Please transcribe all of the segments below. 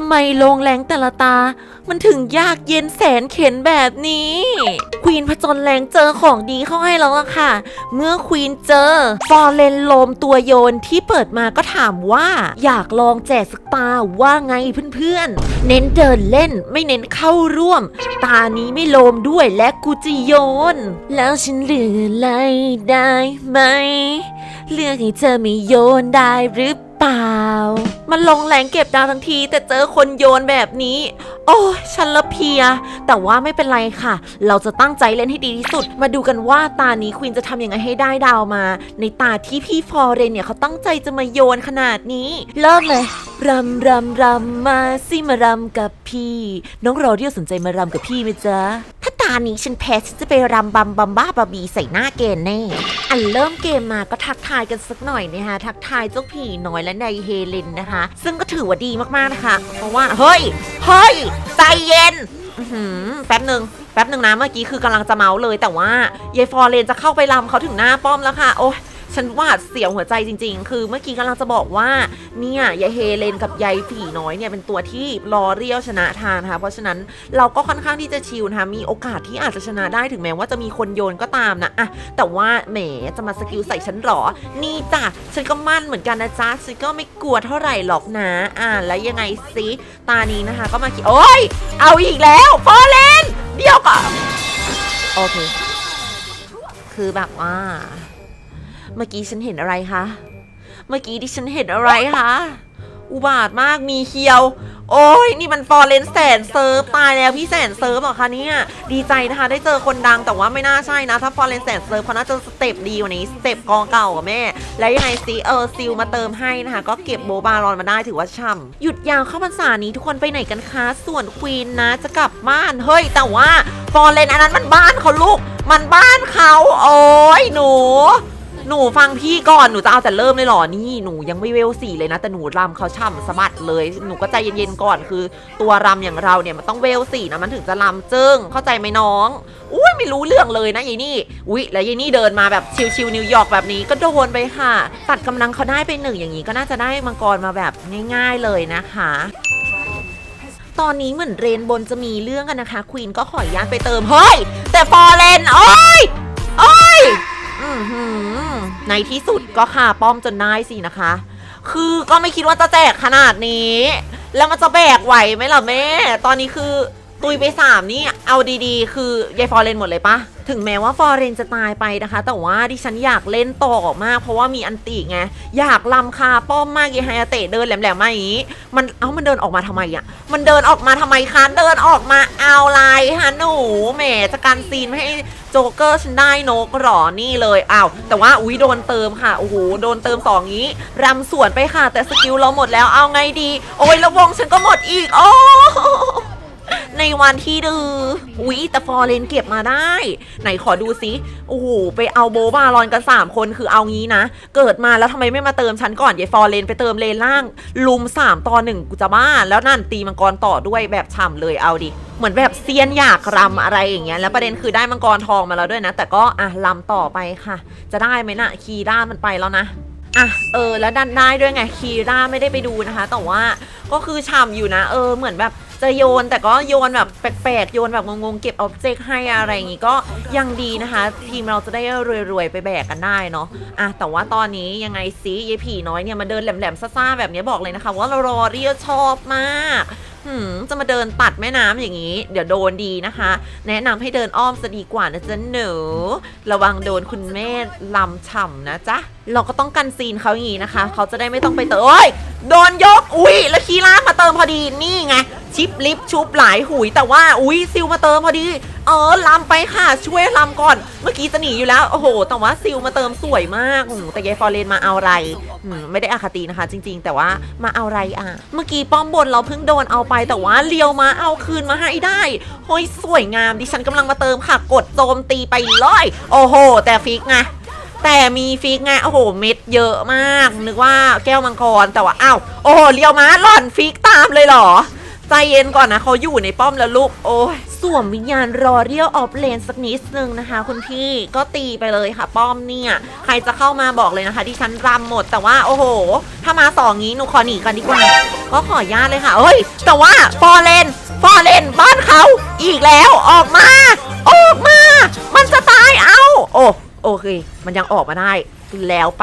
ำไมโรงแรงแต่ละตา มันถึงยากเย็นแสนเข็นแบบนี้ ควีนผจญแรงเจอของดีเข้าให้แล้วล่ะค่ะ เมื่อควีนเจอฟอร์เรนโลมตัวโยนที่เปิดมาก็ถามว่า อยากลองแจกสตาว่าไงเพื่อนๆ เน้นเดินเล่นไม่เน้นเข้าร่วม ตานี้ไม่โลมด้วยและกูจะโยน แล้วฉันเหลืออะไรได้ไหม เลือกให้เธอไม่โยนได้หรือเปล่า มันลงแรงเก็บดาวทั้งที แต่เจอคนโยนแบบนี้ โอ้ฉันละเพีย แต่ว่าไม่เป็นไรค่ะ เราจะตั้งใจเล่นให้ดีที่สุด มาดูกันว่าตานี้ควีนจะทำยังไงให้ได้ดาวมา ในตาที่พี่ฟอร์เรนเนี่ยเขาตั้งใจจะมาโยนขนาดนี้ เริ่มเลยรำรำรำมาสิมารำกับพี่ น้องรอเรียวสนใจมารำกับพี่ไหมจ๊ะานี้ฉันแพ้ฉันจะไปรำบำบำบ้าบาบีใส่หน้าเกนแน่ อันเริ่มเกมมาก็ทักทายกันสักหน่อยนะคะ ทักทายเจ้าผีน้อยและนายเฮเลนนะคะ ซึ่งก็ถือว่าดีมากๆนะคะ เพราะว่า เฮ้ย เฮ้ย ใจเย็นอือหือแป๊บหนึ่งแป๊บหนึ่งนะเมื่อกี้คือกำลังจะเมาเลย แต่ว่ายายฟอร์เรนจะเข้าไปรำเขาถึงหน้าป้อมแล้วค่ะ โอ้ย ฉันหวาดเสียวหัวใจจริง ๆ คือเมื่อกี้กำลังจะบอกว่า เนี่ยยายเฮเลนกับยายผีน้อยเนี่ยเป็นตัวที่รอเรียวชนะทานนะคะเพราะฉะนั้นเราก็ค่อนข้างที่จะชิลนะคะมีโอกาสที่อาจจะชนะได้ถึงแม้ว่าจะมีคนโยนก็ตามนะอะแต่ว่าแหมจะมาสกิลใส่ฉันหรอ นี่จ้ะฉันก็มั่นเหมือนกันนะจ๊ะฉันก็ไม่กลัวเท่าไหร่หรอกนะอ่าแล้วยังไงซิตานี้นะคะ ก็มาคิดโอ้ยเอาอีกแล้วฟอเรนเดี๋ยวก่อนโอเค คือแบบว่า เมื่อกี้ฉันเห็นอะไรคะ เมื่อกี้ที่ฉันเห็นอะไรคะ อุบาทมากมีเคียว โอ้ยนี่มันฟอร์เรนแสนเซิร์ฟตายแล้วพี่แสนเซิร์ฟเหรอคะเนี่ยดีใจนะคะได้เจอคนดังแต่ว่าไม่น่าใช่นะ ถ้าฟอร์เรนแสนเซิร์ฟเขาน่าจะสเต็ปดีกว่านี้สเต็ปกองเก่ากับแม่ แล้วยังไงซิเออซิลมาเติมให้นะคะ ก็เก็บโบบารอนมาได้ถือว่าช่ำหยุดยาวเข้าพรรษานี้ทุกคนไปไหนกันคะส่วนควีนนะจะกลับบ้านเฮ้ยแต่ว่าฟอร์เรนอันนั้นมันบ้านเขาลูกมันบ้านเขาโอ้ยหนู หนูฟังพี่ก่อนหนูจะเอาแต่เริ่มเลยเหรอนี่หนูยังไม่เวลสี่เลยนะแต่หนูรำเขาช่ำสะบัดเลยหนูก็ใจเย็นๆก่อนคือ ตัวรำอย่างเราเนี่ยมันต้องเวลสี่นะมันถึงจะรำจึ้งเข้าใจไหมน้องอุ้ยไม่รู้เรื่องเลยนะยายนี่อุ้ยแล้วยายนี่เดินมาแบบชิวๆนิวยอร์กแบบนี้ก็โดนไปค่ะ ตัดกำลังเขาได้ไปหนึ่งอย่างนี้ก็น่าจะได้มังกรมาแบบง่ายๆเลยนะคะตอนนี้เหมือนเรนบนจะมีเรื่องกันนะคะ ควีนก็ขออนุญาตไปเติม เฮ้ย แต่ฟอร์เรนโอ้ย ในที่สุดก็ค่าป้อมจนได้สินะคะ คือก็ไม่คิดว่าจะแจกขนาดนี้ แล้วมันจะแบกไหวไหมล่ะแม่ ตอนนี้คือ ตุยไปสามนี่เอาดีๆ คือยายฟอร์เรนหมดเลยปะถึงแม้ว่าฟอร์เรนจะตายไปนะคะ แต่ว่าดิฉันอยากเล่นต่อมาก เพราะว่ามีอันติไง อยากลำคาป้อมมากยายไฮอาเตะเดินแหลมๆมาอย่างนี้ มันเอ้ามันเดินออกมาทำไมอะมันเดินออกมาทำไมคะ เดินออกมาเอาอะไรฮะหนูแหมจะการซีนไม่ให้โจ๊กเกอร์ฉันได้นกหรอนี่เลยอ้าวแต่ว่าอุ้ยโดนเติมค่ะโอ้โหโดนเติมสองงี้รำสวนไปค่ะ แต่สกิลเราหมดแล้วเอาไงดี โอ้ยแล้ววงฉันก็หมดอีกโอ้ ในวันที่ดืออุ๊ยแต่ฟอร์เรนเก็บมาได้ ไหนขอดูซิโอ้โหไปเอาโบบารอนกัน 3 คนคือเอางี้นะ เกิดมาแล้วทำไมไม่มาเติมฉันก่อนยายฟอร์เรนไปเติมเลนล่าง ลุม 3ต่อ1กูจะบ้าแล้วนั่นตีมังกรต่อด้วยแบบฉ่ำเลยเอาดิเหมือนแบบเซียนอยากรำอะไรอย่างเงี้ยแล้วประเด็นคือได้มังกรทองมาแล้วด้วยนะ แต่ก็อะรำต่อไปค่ะ จะได้ไหมนะคีร่ามันไปแล้วนะอะเออแล้วดันได้ด้วยไงคีร่าไม่ได้ไปดูนะคะ แต่ว่าก็คือฉ่ำอยู่นะ เออเหมือนแบบ จะโยนแต่ก็โยนแบบแปลกๆโยนแบบงงๆเก็บออบเจกต์ให้อะไรอย่างงี้ก็ยังดีนะคะ ทีมเราจะได้รวยๆไปแบกกันได้เนาะอะแต่ว่าตอนนี้ยังไงซิยายผีน้อยเนี่ยมาเดินแหลมๆซ่าๆแบบนี้บอกเลยนะคะ ว่าเรารอเรียชอบมากจะมาเดินตัดแม่น้ำอย่างนี้ เดี๋ยวโดนดีนะคะ แนะนำให้เดินอ้อมจะดีกว่านะจ๊ะหนูระวังโดนคุณแม่ลำฉ่ำนะจ๊ะเราก็ต้องกันซีนเขาอย่างนี้นะคะ เขาจะได้ไม่ต้องไปเติมโอ้ยโดนยก อุ้ยแล้วคีร่ามาเติมพอดี นี่ไง ชิปลิฟชุบหลายหุย แต่ว่า อุ้ยซิลมาเติมพอดี เออลำไปค่ะ ช่วยลำก่อน เมื่อกี้จะหนีอยู่แล้ว โอ้โห แต่ว่าซิลมาเติมสวยมากอืมแต่ยายฟอร์เรนมาเอาอะไรอืมไม่ได้อาคตินะคะ จริง ๆ แต่ว่ามาเอาอะไรอะ เมื่อกี้ป้อมบนเราเพิ่งโดนเอาไป แต่ว่าเลียวมาเอาคืนมาให้ได้ เฮ้ย สวยงาม ดิฉันกำลังมาเติมค่ะ กดโจมตีไปเลย โอ้โห แต่ฟิกไง แต่มีฟิกไงโอ้โห เม็ดเยอะมาก นึกว่าแก้วมังกรแต่ว่าอ้าวโอ้โหเลียวมาหล่อนฟิกตามเลยเหรอ ใจเย็นก่อนนะเขาอยู่ในป้อมแล้วลูกโอ้ยสวมวิญญาณรอเรียวออฟเลนสักนิดนึงนะคะ คุณพี่ก็ตีไปเลยค่ะ ป้อมเนี่ย ใครจะเข้ามาบอกเลยนะคะที่ฉันรำหมดแต่ว่าโอ้โห ถ้ามาสองงี้หนูขอหนีกันดีกว่าก็ขออนุญาตเลยค่ะเอ้ย แต่ว่าฟอร์เรนฟอร์เรนบ้านเขาอีกแล้วออกมา ออกมา มันจะตายเอาโอ้ โอเค มันยังออกมาได้แล้วไป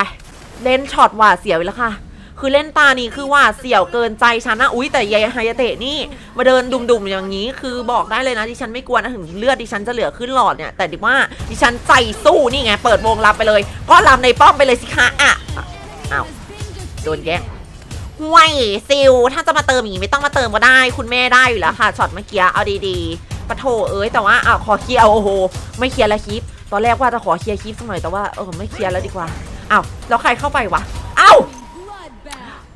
เล่นช็อตหวาเสียวแล้วค่ะ คือเล่นตานี่คือหวาเสียวเกินใจฉันนะอุ้ยแต่ยายฮายาเตะนี่มาเดินดุมๆอย่างนี้ คือบอกได้เลยนะดิฉันไม่กลัวนะถึงเลือดดิฉันจะเหลือขึ้นหลอดเนี่ยแต่ดิว่าดิฉันใจสู้นี่ไงเปิดวงรับไปเลย ก็รำในป้อมไปเลยสิคะอะอ้าวโดนแย่งห่วยซิลถ้าจะมาเติมอย่างนี้ไม่ต้องมาเติมก็ได้ คุณแม่ได้อยู่แล้วค่ะช็อตเมื่อกี้เอาดีๆปะโถเอ้ยแต่ว่าอะขอเคลียร์โอ้โหไม่เคลียร์ละคลิป ตอนแรกว่าจะขอเคลียร์คลิปสักหน่อยแต่ว่าเออไม่เคลียร์แล้วดีกว่าอ้าวแล้วใครเข้าไปวะอ้าว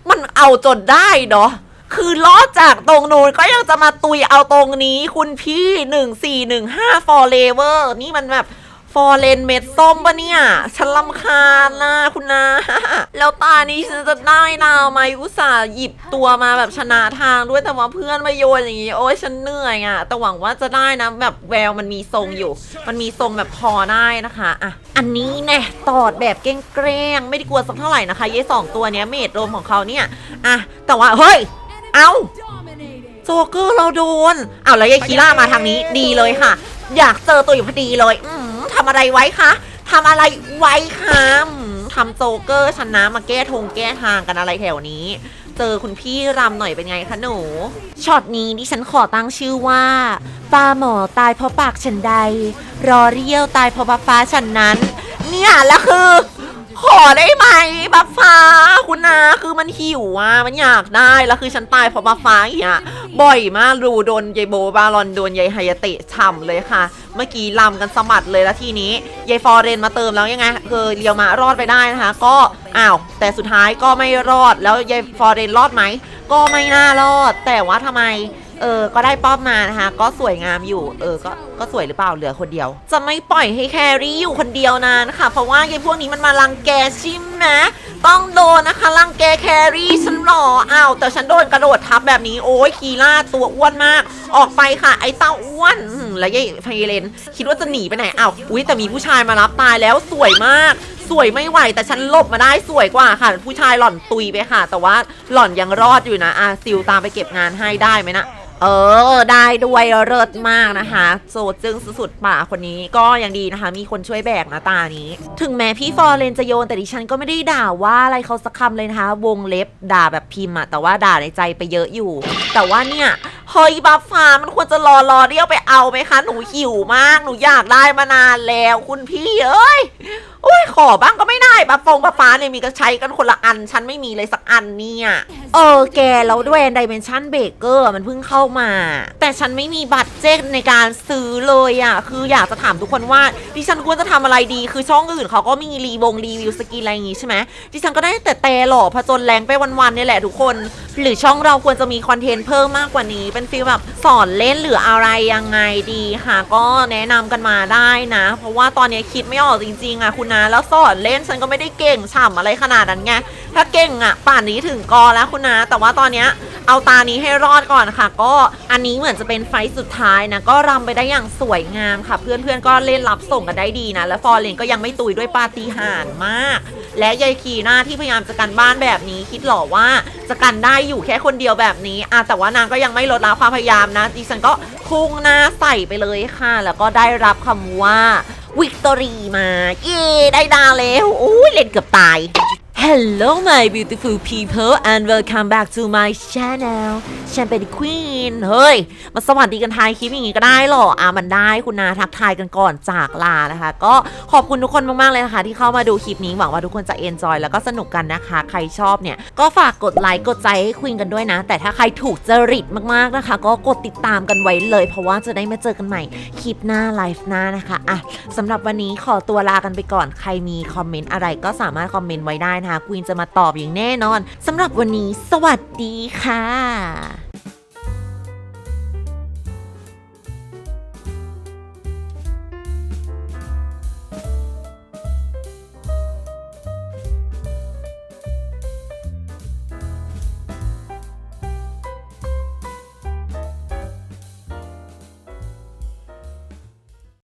มันเอาจนได้เนาะคือล้อจากตรงนู้นก็ยังจะมาตุยเอาตรงนี้ คุณพี่หนึ่งสี่หนึ่งห้าฟอร์เลเวอร์นี่มันแบบ ฟอร์เรนเม็ดส้มปะเนี่ย ฉันลำคาญนะคุณนะ แล้วตานี้ฉันจะได้นาไหมอุตส่าห์หยิบตัวมาแบบชนะทางด้วยแต่ว่าเพื่อนมาโยนอย่างงี้โอ้ยฉันเหนื่อยอะ่ะ แต่หวังว่าจะได้นะแบบแววมันมีทรงอยู่ มันมีทรงแบบพอได้นะคะอะอันนี้แน่ตอดแบบเก้งๆไม่ได้กลัวสักเท่าไหร่นะคะเย้สองตัวเนี้ยเมดโรมของเขาเนี่ยอะแต่ว่าเฮ้ย เอ้าโจเกอร์เราโดนเอาแล้วยายคีล่ามาทางนี้ดีเลยค่ะ อยากเจอตัวอยู่พอดีเลยอืมำอะไรไว้คะทำอะไรไว้คะทำโจเกอร์ชนะมาแก้ทงแก้ทางกันอะไรแถวนี้ เจอคุณพี่รำหน่อยเป็นไงคะหนูช็อตนี้ดิฉันขอตั้งชื่อว่าปลาหมอตายเพราะปากฉันใด รอเรียวตายเพราะบัฟฟ้าฉันนั้น เนี่ยแล้วคือ ขอได้ไหมบัฟฟ้าคุณนาคือมันหิวอะมันอยากได้แล้วคือฉันตายเพราะบัฟฟ้าอย่างเงี้ยบ่อยมากดูโดนยายโบบาลอนโดนยายไฮยาเตะฉ่ำเลยค่ะ เมื่อกี้ลำกันสมัดเลยแล้วทีนี้ยายฟอร์เรนมาเติมแล้วยังไงคือเรียวมารอดไปได้นะคะ ก็อ้าวแต่สุดท้ายก็ไม่รอดแล้วยายฟอร์เรนรอดไหมก็ไม่น่ารอด แต่ว่าทำไม เออ ก็ได้ป้อมมานะคะ ก็สวยงามอยู่ เออ ก็ ก็สวยหรือเปล่า เหลือคนเดียว จะไม่ปล่อยให้แครี่อยู่คนเดียวนานค่ะ เพราะว่าไอ้พวกนี้มันมารังแกใชิมนะต้องโดนนะคะรังแกแครี่ฉันหรออ้าวแต่ฉันโดนกระโดดทับแบบนี้ โอ้ยคีล่าตัวอ้วนมาก ออกไปค่ะ ไอ้เต้าอ้วนแล้วยายไฟเลน คิดว่าจะหนีไปไหนอ้าวอุ้ยแต่มีผู้ชายมารับตายแล้วสวยมากสวยไม่ไหวแต่ฉันหลบมาได้สวยกว่าค่ะ ผู้ชายหล่อนตุยไปค่ะ แต่ว่าหล่อนยังรอดอยู่นะอะซิลตามไปเก็บงานให้ได้ไหมนะ เออ ได้ด้วยเลิศมากนะคะ โซจึงสุดๆป่าคนนี้ก็ยังดีนะคะ มีคนช่วยแบกนะตานี้ ถึงแม้พี่ฟอร์เรนจะโยนแต่ดิฉันก็ไม่ได้ด่าว่าอะไรเขาสักคำเลยนะคะ วงเล็บด่าแบบพิมพ์อะแต่ว่าด่าในใจไปเยอะอยู่ แต่ว่าเนี่ย เฮ้ยบัฟฟ้ามันควรจะรอรอเรียวไปเอาไหมคะ หนูหิวมาก หนูอยากได้มานานแล้วคุณพี่เอ้ยโอ้ยขอบ้างก็ไม่ได้บัฟฟงบัฟฟ้าเนี่ยมีก็ใช้กันคนละอัน ฉันไม่มีเลยสักอันเนี่ย เออแกแล้วด้วยดิเมนชันเบเกอร์มันเพิ่งเข้ามา แต่ฉันไม่มีบัตรเจ็ตในการซื้อเลยอะ่ะ คืออยากจะถามทุกคนว่า ดิฉันควรจะทำอะไรดี คือช่องอื่นเขาก็มีรีวงรีวิวสกินอะไรอย่างงี้ใช่ไหมดิฉันก็ได้แต่แต่หล่อผจญแรงไปวันๆเนี่ยแหละทุกคน หรือช่องเราควรจะมีคอนเทนต์เพิ่มมากกว่านี้เป็นฟีลแบบสอนเล่นหรืออะไรยังไงดีค่ะ ก็แนะนำกันมาได้นะ เพราะว่าตอนนี้คิดไม่ออกจริงๆอะคุณนะแล้วสอนเล่นฉันก็ไม่ได้เก่งฉ่ำอะไรขนาดนั้นไงถ้าเก่งอะป่านนี้ถึงกอแล้วคุณนะ แต่ว่าตอนเนี้ยเอาตานี้ให้รอดก่อนค่ะ ก็อันนี้เหมือนจะเป็นไฟสุดท้ายนะก็รำไปได้อย่างสวยงามค่ะ เพื่อนๆก็เล่นรับส่งกันได้ดีนะ และฟอร์เรนก็ยังไม่ตุยด้วยปาฏิหาริย์มาก และยายคีหน้าที่พยายามจะกันบ้านแบบนี้ คิดหรอว่าจะกันได้อยู่แค่คนเดียวแบบนี้อะแต่ว่านางก็ยังไม่ลดละความพยายามนะดิฉันก็พุ่งหน้าใส่ไปเลยค่ะ แล้วก็ได้รับคำว่าวิกตอรีมา เย้ได้ดาวแล้วอุ้ยเล่นเกือบตาย Hello my beautiful people and welcome back to my channel ฉันเป็น Queen เฮ้ย มาสวัสดีกันทายคลิปอย่างงี้ก็ได้หรอ อะมันได้คุณนาทักทายกันก่อนจากลานะคะ ก็ขอบคุณทุกคนมาก ๆ เลยนะคะ ที่เข้ามาดูคลิปนี้ หวังว่าทุกคนจะ enjoy แล้วก็สนุกกันนะคะ ใครชอบเนี่ย ก็ฝากกดไลค์กดใจให้ควีนกันด้วยนะ แต่ถ้าใครถูกจริตมาก ๆ นะคะ ก็กดติดตามกันไว้เลย เพราะว่าจะได้มาเจอกันใหม่คลิปหน้าไลฟ์หน้านะคะ อะสำหรับวันนี้ขอตัวลากันไปก่อน ใครมีคอมเมนต์อะไรก็สามารถคอมเมนต์ไว้ได้นะคะควีนจะมาตอบอย่างแน่นอนสำหรับวันนี้สวัสดีค่ะ